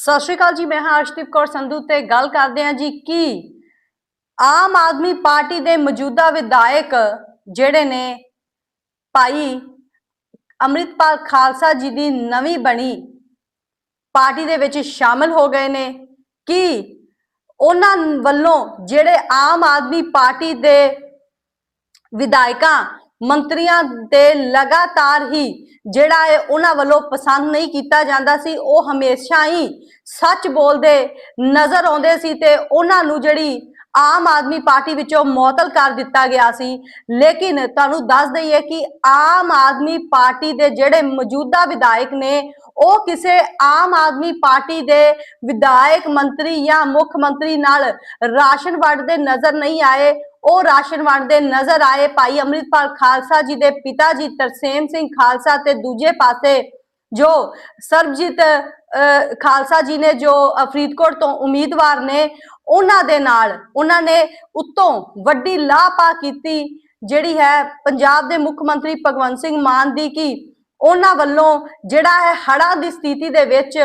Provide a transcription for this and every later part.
ਸਤਿ ਸ਼੍ਰੀ ਅਕਾਲ ਜੀ, ਮੈਂ ਹਾਂ ਅਰਸ਼ਦੀਪ ਕੌਰ ਸੰਧੂ ਤੇ ਗੱਲ ਕਰਦੇ ਹਾਂ ਜੀ ਕੀ ਆਮ ਆਦਮੀ ਪਾਰਟੀ ਦੇ ਮੌਜੂਦਾ ਵਿਧਾਇਕ ਜਿਹੜੇ ਨੇ ਭਾਈ ਅੰਮ੍ਰਿਤਪਾਲ ਖਾਲਸਾ ਜੀ ਦੀ ਨਵੀਂ ਬਣੀ ਪਾਰਟੀ ਦੇ ਵਿੱਚ ਸ਼ਾਮਲ ਹੋ ਗਏ ਨੇ, ਕੀ ਉਹਨਾਂ ਵੱਲੋਂ ਜਿਹੜੇ ਆਮ ਆਦਮੀ ਪਾਰਟੀ ਦੇ ਵਿਧਾਇਕਾਂ ਮੰਤਰੀਆਂ ਤੇ ਲਗਾਤਾਰ ਹੀ ਜਿਹੜਾ ਹੈ ਉਹਨਾਂ ਵੱਲੋਂ ਪਸੰਦ ਨਹੀਂ ਕੀਤਾ ਜਾਂਦਾ ਸੀ, ਉਹ ਹਮੇਸ਼ਾ ਹੀ ਸੱਚ ਬੋਲਦੇ ਨਜ਼ਰ ਆਉਂਦੇ ਸੀ ਤੇ ਉਹਨਾਂ ਨੂੰ ਜਿਹੜੀ ਆਮ ਆਦਮੀ ਪਾਰਟੀ ਵਿੱਚੋਂ ਮੁਅਤਲ ਕਰ ਦਿੱਤਾ ਗਿਆ ਸੀ। ਲੇਕਿਨ ਤੁਹਾਨੂੰ ਦੱਸ ਦਈਏ ਕਿ ਆਮ ਆਦਮੀ ਪਾਰਟੀ ਦੇ ਜਿਹੜੇ ਮੌਜੂਦਾ ਵਿਧਾਇਕ ਨੇ, ਉਹ ਕਿਸੇ ਆਮ ਆਦਮੀ ਪਾਰਟੀ ਦੇ ਵਿਧਾਇਕ ਮੰਤਰੀ ਜਾਂ ਮੁੱਖ ਮੰਤਰੀ ਨਾਲ ਰਾਸ਼ਨ ਵੰਡਦੇ ਨਜ਼ਰ ਨਹੀਂ ਆਏ। ਉਹ ਰਾਸ਼ਨ ਵੰਡਦੇ ਨਜ਼ਰ ਆਏ ਭਾਈ ਅੰਮ੍ਰਿਤਪਾਲ ਖਾਲਸਾ ਜੀ ਦੇ ਪਿਤਾ ਜੀ ਤਰਸੇਮ ਸਿੰਘ ਖਾਲਸਾ ਤੇ ਦੂਜੇ ਪਾਸੇ ਜੋ ਸਰਬਜੀਤ ਖਾਲਸਾ ਜੀ ਨੇ ਜੋ ਫਰੀਦਕੋਟ ਤੋਂ ਉਮੀਦਵਾਰ ਨੇ, ਉਹਨਾਂ ਦੇ ਨਾਲ ਉਹਨਾਂ ਨੇ ਉੱਤੋਂ ਵੱਡੀ ਲਾਪਾ ਕੀਤੀ, ਜਿਹੜੀ ਹੈ ਪੰਜਾਬ ਦੇ ਮੁੱਖ ਮੰਤਰੀ ਭਗਵੰਤ ਸਿੰਘ ਮਾਨ ਦੀ ਕੀ ਉਹਨਾਂ ਵੱਲੋਂ ਜਿਹੜਾ ਹੈ ਹੜ੍ਹਾਂ ਦੀ ਸਥਿਤੀ ਦੇ ਵਿੱਚ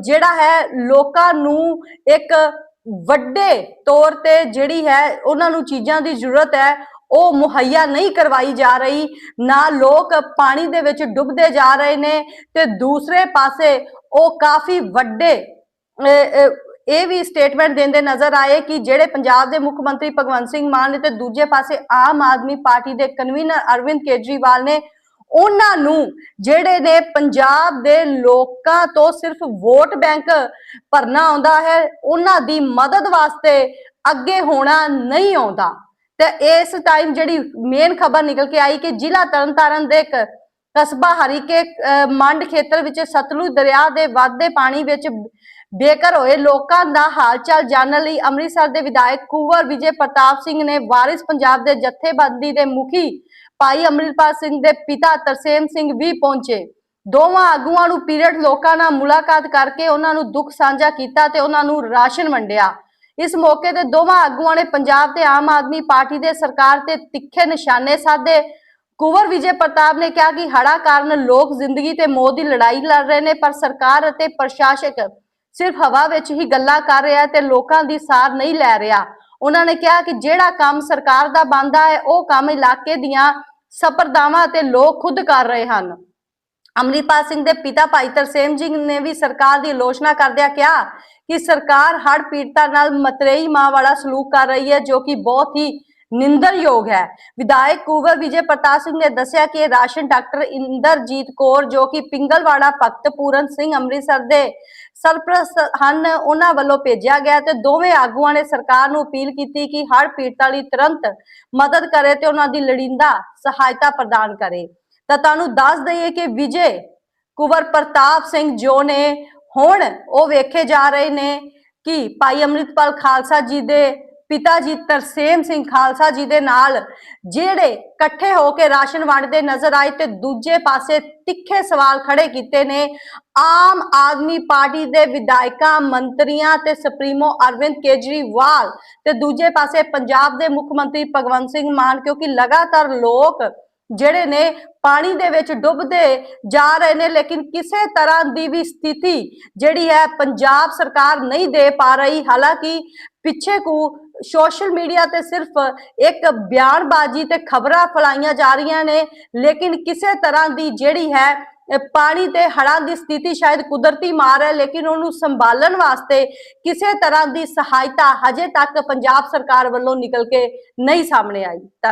ਜਿਹੜਾ ਹੈ ਲੋਕਾਂ ਨੂੰ ਇੱਕ ਵੱਡੇ ਤੌਰ ਤੇ ਜਿਹੜੀ ਹੈ ਉਹਨਾਂ ਨੂੰ ਚੀਜ਼ਾਂ ਦੀ ਜ਼ਰੂਰਤ ਹੈ, ਉਹ ਮੁਹੱਈਆ ਨਹੀਂ ਕਰਵਾਈ ਜਾ ਰਹੀ, ਨਾ ਲੋਕ ਪਾਣੀ ਦੇ ਵਿੱਚ ਡੁੱਬਦੇ ਜਾ ਰਹੇ ਨੇ ਤੇ ਦੂਸਰੇ ਪਾਸੇ ਉਹ ਕਾਫੀ ਵੱਡੇ ਇਹ ਵੀ ਸਟੇਟਮੈਂਟ ਦਿੰਦੇ ਨਜ਼ਰ ਆਏ ਕਿ ਜਿਹੜੇ ਪੰਜਾਬ ਦੇ ਮੁੱਖ ਮੰਤਰੀ ਭਗਵੰਤ ਸਿੰਘ ਮਾਨ ਨੇ ਤੇ ਦੂਜੇ ਪਾਸੇ ਆਮ ਆਦਮੀ ਪਾਰਟੀ ਦੇ ਕਨਵੀਨਰ ਅਰਵਿੰਦ ਕੇਜਰੀਵਾਲ ਨੇ ਉਹਨਾਂ ਨੂੰ, ਜਿਹੜੇ ਨੇ ਪੰਜਾਬ ਦੇ ਲੋਕਾਂ ਤੋਂ ਸਿਰਫ ਵੋਟ ਬੈਂਕ ਭਰਨਾ ਆਉਂਦਾ ਹੈ, ਉਹਨਾਂ ਦੀ ਮਦਦ ਵਾਸਤੇ ਅੱਗੇ ਹੋਣਾ ਨਹੀਂ ਆਉਂਦਾ। ਤੇ ਇਸ ਟਾਈਮ ਜਿਹੜੀ ਮੇਨ ਖਬਰ ਨਿਕਲ ਕੇ ਆਈ ਕਿ ਜ਼ਿਲ੍ਹਾ ਤਰਨਤਾਰਨ ਦੇ ਇੱਕ ਕਸਬਾ ਹਰੀਕੇ ਮੰਡ ਖੇਤਰ ਵਿੱਚ ਸਤਲੁਜ ਦਰਿਆ ਦੇ ਵਾਧੇ ਪਾਣੀ ਵਿੱਚ ਬੇਘਰ ਹੋਏ ਲੋਕਾਂ ਦਾ ਹਾਲਚਾਲ ਜਾਣਨ ਲਈ ਅੰਮ੍ਰਿਤਸਰ ਦੇ ਵਿਧਾਇਕ ਕੁਵਰ ਵਿਜੇ ਪ੍ਰਤਾਪ ਸਿੰਘ ਨੇ ਵਾਰਿਸ ਪੰਜਾਬ ਦੇ ਜਥੇਬੰਦੀ ਦੇ ਮੁਖੀ ਭਾਈ ਅੰਮ੍ਰਿਤਪਾਲ ਸਿੰਘ ਦੇ ਪਿਤਾ ਤਰਸੇਮ ਸਿੰਘ ਵੀ ਪਹੁੰਚੇ। ਦੋਵਾਂ ਆਗੂਆਂ ਨੂੰ ਪੀਰੀਅਡ ਲੋਕਾਂ ਨਾਲ ਮੁਲਾਕਾਤ ਕਰਕੇ ਉਹਨਾਂ ਨੂੰ ਦੁੱਖ ਸਾਂਝਾ ਕੀਤਾ ਤੇ ਉਹਨਾਂ ਨੂੰ ਰਾਸ਼ਨ ਵੰਡਿਆ। ਇਸ ਮੌਕੇ ਤੇ ਦੋਵਾਂ ਆਗੂਆਂ ਨੇ ਪੰਜਾਬ ਤੇ ਆਮ ਆਦਮੀ ਪਾਰਟੀ ਦੇ ਸਰਕਾਰ ਤੇ ਤਿੱਖੇ ਨਿਸ਼ਾਨੇ ਸਾਧੇ। ਕੁੰਵਰ ਵਿਜੇ ਪ੍ਰਤਾਪ ਨੇ ਕਿਹਾ ਕਿ ਹੜ੍ਹਾਂ ਕਾਰਨ ਲੋਕ ਜ਼ਿੰਦਗੀ ਤੇ ਮੌਤ ਦੀ ਲੜਾਈ ਲੜ ਰਹੇ ਨੇ, ਪਰ ਸਰਕਾਰ ਅਤੇ ਪ੍ਰਸ਼ਾਸਕ ਸਿਰਫ ਹਵਾ ਵਿੱਚ ਹੀ ਗੱਲਾਂ ਕਰ ਰਿਹਾ ਤੇ ਲੋਕਾਂ ਦੀ ਸਾਰ ਨਹੀਂ ਲੈ ਰਿਹਾ। ਉਹਨਾਂ ਨੇ ਕਿਹਾ ਕਿ ਜਿਹੜਾ ਕੰਮ ਸਰਕਾਰ ਦਾ ਬੰਦਾ ਹੈ, ਉਹ ਕੰਮ ਇਲਾਕੇ ਦੀਆਂ ਸਪਰਦਾਵਾਂ ਅਤੇ ਲੋਕ ਖੁਦ ਕਰ ਰਹੇ ਹਨ। ਅੰਮ੍ਰਿਤਪਾਲ ਸਿੰਘ ਦੇ ਪਿਤਾ ਭਾਈ ਤਰਸੇਮ ਜੀ ਨੇ ਵੀ ਸਰਕਾਰ ਦੀ ਆਲੋਚਨਾ ਕਰਦਿਆਂ ਕਿਹਾ ਕਿ ਸਰਕਾਰ ਹੜ੍ਹ ਪੀੜਤਾਂ ਨਾਲ ਮਤਰੇਈ ਮਾਂ ਵਾਲਾ ਸਲੂਕ ਕਰ ਰਹੀ ਹੈ, ਜੋ ਕਿ ਬਹੁਤ ਹੀ ਨਿੰਦਰਯੋਗ ਹੈ। ਵਿਧਾਇਕ ਕੁਵਰ ਵਿਜੇ ਪ੍ਰਤਾਪ ਸਿੰਘ ਨੇ ਦੱਸਿਆ ਕਿ ਰਾਸ਼ਨ ਡਾਕਟਰ ਇੰਦਰਜੀਤ ਕੌਰ ਜੋ ਕਿ ਪਿੰਗਲਵਾੜਾ ਭਗਤ ਪੂਰਨ ਸਿੰਘ ਅੰਮ੍ਰਿਤਸਰ ਦੇ ਸਰਪ੍ਰਸਤ ਹਨ, ਉਹਨਾਂ ਵੱਲੋਂ ਭੇਜਿਆ ਗਿਆ ਤੇ ਦੋਵੇਂ ਆਗੂਆਂ ਨੇ ਸਰਕਾਰ ਨੂੰ ਅਪੀਲ ਕੀਤੀ ਕਿ ਹੜ੍ਹ ਪੀੜਤਾਂ ਲਈ ਤੁਰੰਤ ਮਦਦ ਕਰੇ ਤੇ ਉਹਨਾਂ ਦੀ ਲੋੜੀਂਦਾ ਸਹਾਇਤਾ ਪ੍ਰਦਾਨ ਕਰੇ। ਤਾਂ ਤੁਹਾਨੂੰ ਦੱਸ ਦਈਏ ਕਿ ਵਿਜੇ ਕੁਵਰ ਪ੍ਰਤਾਪ ਸਿੰਘ ਜੋ ਨੇ, ਹੁਣ ਉਹ ਵੇਖੇ ਜਾ ਰਹੇ ਨੇ ਕਿ ਭਾਈ ਅੰਮ੍ਰਿਤਪਾਲ ਖਾਲਸਾ ਜੀ ਦੇ ਪਿਤਾ ਜੀ ਤਰਸੇਮ ਸਿੰਘ ਖਾਲਸਾ ਜੀ ਦੇ ਨਾਲ, ਜਿਹੜੇ ਇਕੱਠੇ ਹੋ ਕੇ ਰਾਸ਼ਨ ਵੰਡਦੇ ਨਜ਼ਰ ਆਏ ਤੇ ਦੂਜੇ ਪਾਸੇ ਤਿੱਖੇ ਸਵਾਲ ਖੜੇ ਕੀਤੇ ਨੇ। ਆਮ ਆਦਮੀ ਪਾਰਟੀ ਦੇ ਵਿਧਾਇਕਾਂ, ਮੰਤਰੀਆਂ ਤੇ ਸੁਪਰੀਮੋ ਅਰਵਿੰਦ ਕੇਜਰੀਵਾਲ ਤੇ ਦੂਜੇ ਪਾਸੇ ਪੰਜਾਬ ਦੇ ਮੁੱਖ ਮੰਤਰੀ ਭਗਵੰਤ ਸਿੰਘ ਮਾਨ, ਕਿਉਂਕਿ ਲਗਾਤਾਰ ਲੋਕ ਜਿਹੜੇ ਨੇ ਪਾਣੀ ਦੇ ਵਿੱਚ ਡੁੱਬਦੇ ਜਾ ਰਹੇ ਨੇ, ਲੇਕਿਨ ਕਿਸੇ ਤਰ੍ਹਾਂ ਦੀ ਵੀ ਸਥਿਤੀ ਜਿਹੜੀ ਹੈ ਪੰਜਾਬ ਸਰਕਾਰ ਨਹੀਂ ਦੇ ਪਾ ਰਹੀ। ਹਾਲਾਂਕਿ ਪਿੱਛੇ ਕੁ ਸੋਸ਼ਲ ਮੀਡੀਆ ਤੇ ਸਿਰਫ ਇੱਕ ਬਿਆਨਬਾਜ਼ੀ ਤੇ ਖਬਰਾਂ ਫੈਲਾਈਆਂ ਜਾ ਰਹੀਆਂ ਨੇ, ਲੇਕਿਨ ਕਿਸੇ ਤਰ੍ਹਾਂ ਦੀ ਜਿਹੜੀ ਹੈ ਪਾਣੀ ਤੇ ਹੜ੍ਹਾਂ ਦੀ ਸਥਿਤੀ ਸ਼ਾਇਦ ਕੁਦਰਤੀ ਮਾਰ ਹੈ, ਲੇਕਿਨ ਉਹਨੂੰ ਸੰਭਾਲਣ ਵਾਸਤੇ ਕਿਸੇ ਤਰ੍ਹਾਂ ਦੀ ਸਹਾਇਤਾ ਹਜੇ ਤੱਕ ਪੰਜਾਬ ਸਰਕਾਰ ਵੱਲੋਂ ਨਿਕਲ ਕੇ ਨਹੀਂ ਸਾਹਮਣੇ ਆਈ। ਧੰਨਵਾਦ।